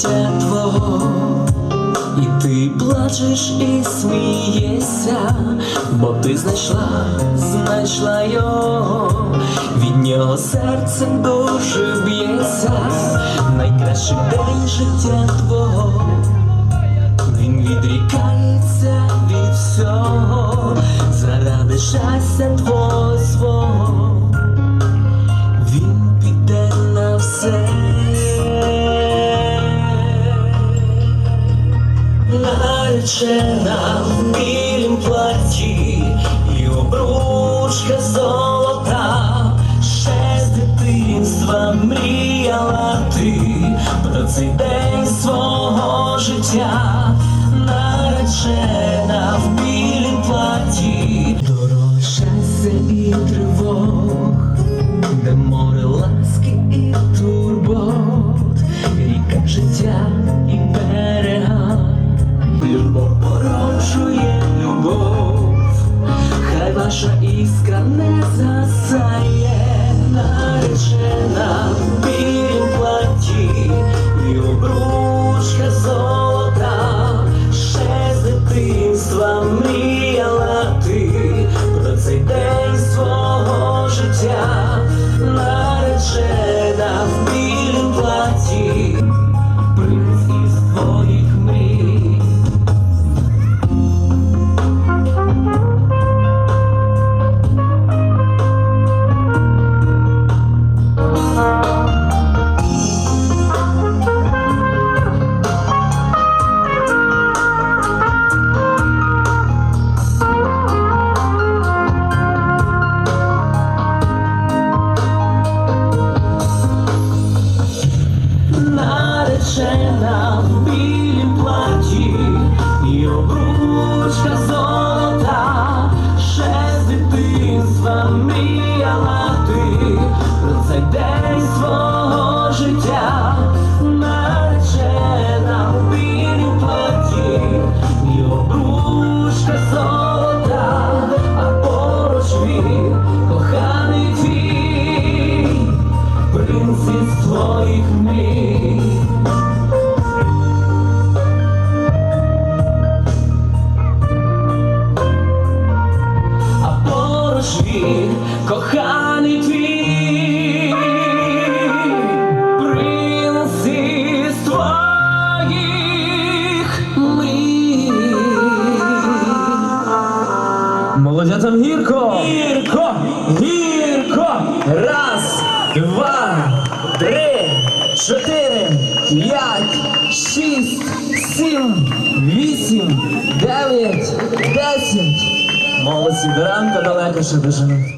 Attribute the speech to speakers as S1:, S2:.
S1: життя твого, і ти плачеш і смієшся, бо ти знайшла, знайшла його, від нього серце дуже б'ється, найкращий день життя твого, він відрікається від всього, заради щастя твого. свого. Наречена в білім платі, і обручка золота, ще з дитинства мріяла ти про цей день свого життя, наречена ваша іскра не засає наречена обручка золота, ще з дитинства мріяла ти. Про цей день свого життя, наречена в білім платі, і обручка золота, а поруч він коханий твій, принц із твоїх мрій. Коханий твій принц із твоїх мрій.
S2: Молодятам гірко! Гірко! Гірко! Раз, два, три, чотири, п'ять, шість, сім, вісім, дев'ять, десять. Молодці, до ранку далеко ще доживуть.